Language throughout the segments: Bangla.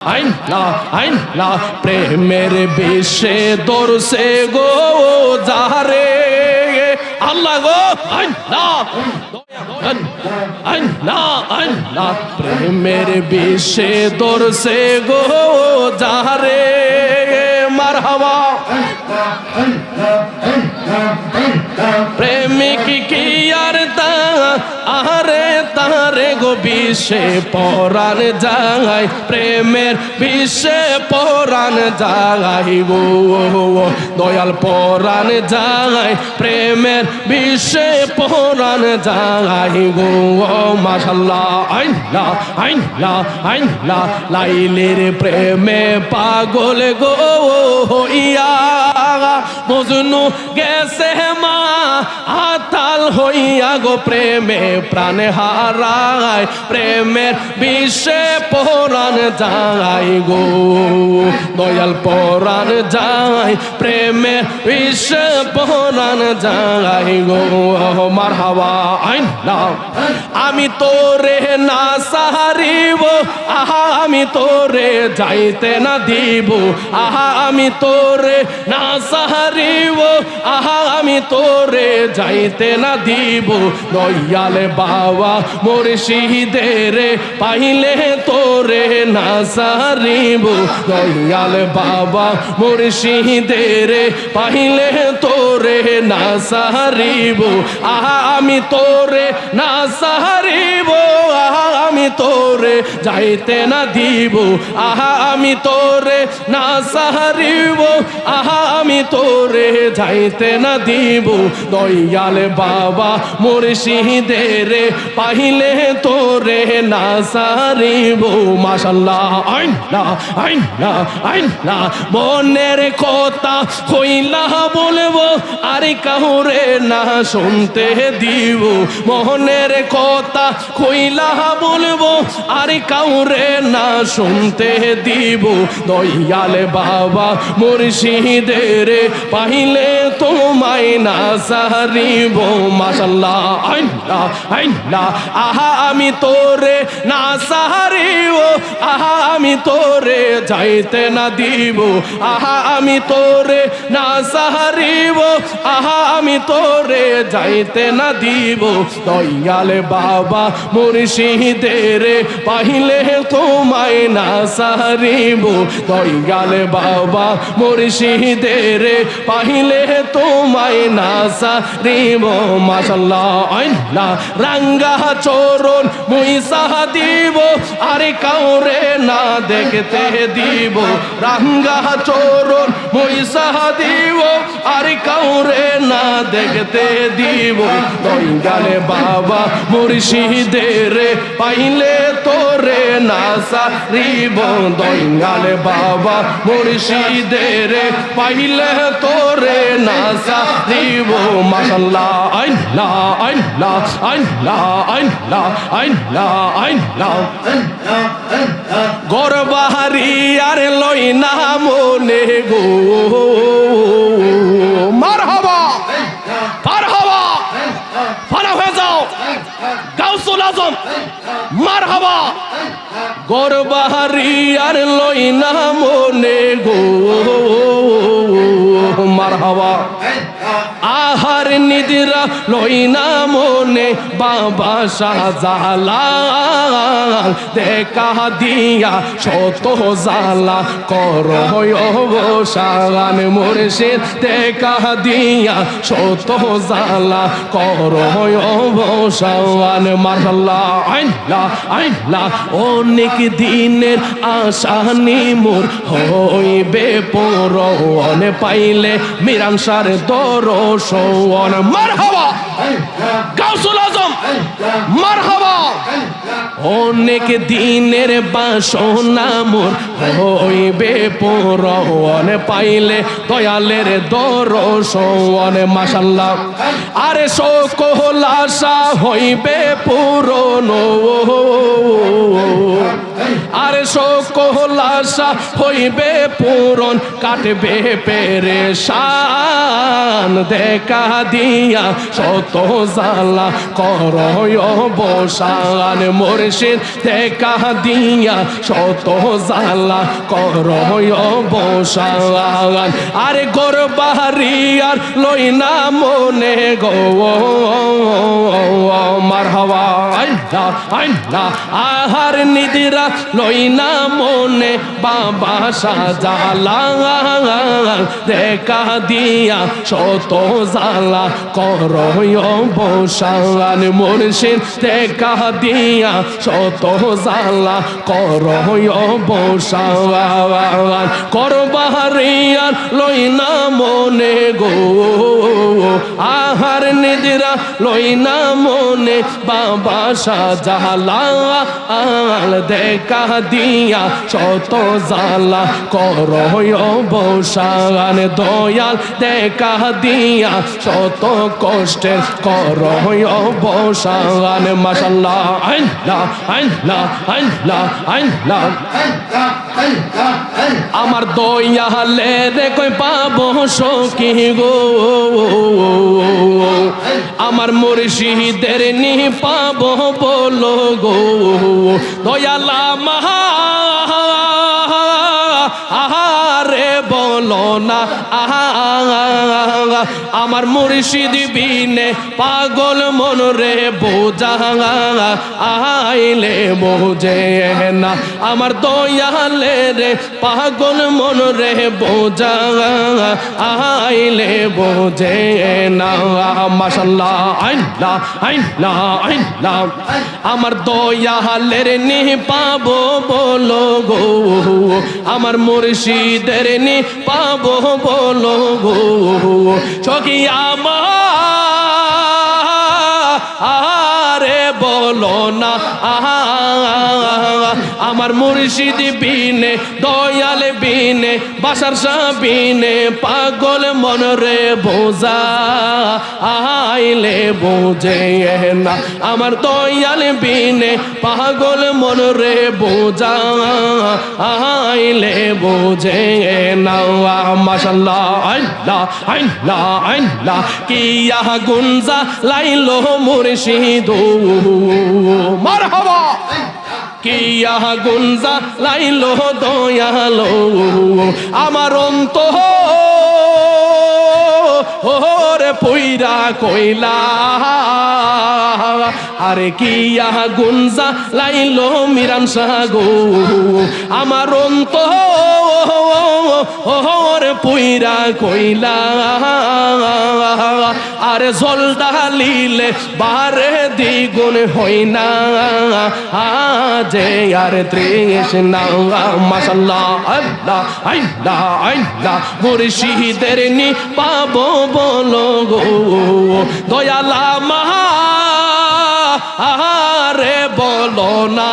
আইন লা প্রেমের বিশ্বে দরসে গো যারে আল্লাহ গো আইন লা আইন, প্রেমের বিশ্বে দরসে গো যারে মারহাবা। প্রেমিক কি বিশ্বে পরাণ যায় প্রেমের বিশ্বে পরাণ যায় গো দয়াল পরাণ যায় প্রেমের বিশ্বে পরাণ যায় গো মাশাল্লাহ, আইন লা আইন লা আইন লা লাইলের প্রেমে পাগল গো হইয়া মজনু গেছে মা, আতাল হইয়া গো প্রেমে, প্রাণে হারায়, প্রেমের বিশ্বে পরাণ যায় গো। দয়াল পরাণ যায়, প্রেমের বিশ্বে পরাণ যায় গো। মার হাওয়া আইন আমি তোরে না সাহারিব, আহা, আমি তোরে যাইতে না দিব। আহা, আমি তোরে না সাহারিব, আহা, আমি তোরে যাইতে না দিব। দয়ালে বাবা, মুর্শিদের পাইলে তোরে না সারিব দয়ালে বাবা মোর মুর্শিদের পাইলে তোরে না সারিব আহা, আমি তোরে না সারিব আহা আমি তোরে যাইতে না দিব। আহা, আমি তোরে না সাহারিব। আহা, আমি তোরে যাইতে না দিব। দয়ালে বাবা মুর্শিদের পাইলে তোরে না সারিব মাশাল্লাহ, আইন না আইন না আইন না। মনের কথা কইলা বলব, আরে কাহুরে না শুনতে দিব। মোহনের কথা কইলা বলব আরে কাউরে না শুনতে দিব। দয়ালে বাবা মুর্শিদের পাইলে তোমায় না সারিব। না আইন না আহা, আমি তোরে না সাহারিব আহা, আমি তোরে যাইতে না দিব। আহা, আমি তোরে না সাহারিব আহা, আমি তোরে যাইতে না দিব। দয়ালে বাবা মুর্শিদের পাইলে তোমায় না সাহারিব দয়ালে বাবা মুর্শিদের পাইলে তোমায় না সারিব। মাশাল্লাহ না রাঙ্গা, চোরন মুই সাহা দিব। আরে কাউরে না দেখতে দিব। রাঙ্গা, চোরন মুই দিব। আরে কাউরে না দেখতে দিব। দয়ালে বাবা মুর্শিদের পাইলে তোরে না সারিব দয়ালে বাবা মুর্শিদের পাইলে তোরে না সারিব মাশাল্লাহ আইন লা আইন লা আইন লা আইন লা আইন লা আইন লা গরবাহারি আর লই না মনে গো। যাও। গাউসুল আজম মার হাবা গরবাহারি আর লই না মনে গো মার আহার নিদিরা লই না মনে, বাবা শাহজালাল। দেখা দিয়া শত জালা কর অবসান মুর্শিদ। দেখা দিয়া শত জালা কর অবসান। মারলা আইনলা আইনলা অনেক দিনের আশানি মোর হইবে পরন পাইলে মিরাংসার দরসন মারহাবা। গাউসুল আজম মারহাবা। অনেক দিনের বাসনা মোর হইবে পরন পাইলে দয়ালের দরসন মাশাল্লাহ। আরে সকল আশা হইবে পূরণ আর সকল আশা হইবে পূরণ, কাটবে পেরেশান। দেখা দিয়া শত জালা করয় বসান মুর্শিদ, দেখা দিয়া শত জালা করয় বসান আরে গোর বাহারি আর লই না মনে গো মার হওয়া আইনা আহার নিদিরা লই না মনে, বাবা সাজালা দেখা দিয়া শত জালা করয় বসান মুর্শিদ দেখা দিয়া শত জালা করয় বসান, করবাহারিয়ার লই না মনে গো, আহার নিদিরা লই না মনে, বাবা সাজালা আল দেখা দিয়া শত জালা করয় বসান দয়াল, দেখা দিয়া শত কষ্টের করয় বসান। মাসাল্লাহ আইল্লা আইল্লা আইল্লা আইল্লা আমার দয়ালে রে কই পাবো সখী গো। আমার মুর্শিদের নি পাবো গো দয়ালা মহা আমার মুর্শিদ বিনে পাগল মন রে বোঝা আইলে বোঝে না। আমার দয়ালে রে পাগল মন রে বোঝা আইলে বোঝে না। মাসাল্লাহ আইলা আইলা আইলা আমার দয়ালের নি পাবো বলো গো। আমার মুর্শিদের নি পাবো বলো গো সখী আরে বলো না, আমার মুর্শিদ বিনে, দয়াল বিনে, বাসার শাহ বিনে পাগল মন রে বোঝা, আইলে বোঝে না, আমার দয়াল বিনে, পাগল মন রে বোঝা, আইলে বোঝে না, মাশাল্লাহ আল্লাহ আল্লাহ আল্লাহ কিয়া গুনজা লাইলো মুর্শিদ। মারহাবা। কিয়া গুনজা লাইলো দয়ালো। আমার অন্ত ওরে পইরা কইলা। আরে কিয়া গুনজা লাইলো মিরান সাগো। আমার অন্ত ওরে পইরা কইলা। আরে জল ডালিলে বারে দ্বিগুণ হই না। আজে আর না মাসাল্লাহ আল্লাহ আল্লাহ আল্লাহ, মুর্শিদের নি পাবো বলো গো। দয়ালা মহা আরে বলো না।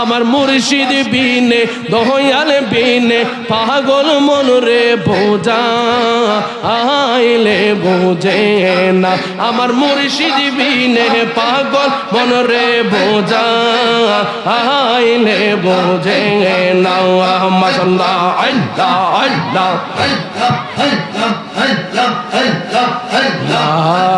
আমার মুর্শিদ বিনে দয়াল বিনে, পাগল মন রে বোঝা, আইলে বোঝে না। আমার মুর্শিদ বিনে, পাগল মন রে বোঝা, আইলে বোঝে না। মাসাল্লাহ আল্লাহ আল্লাহ ইলাহা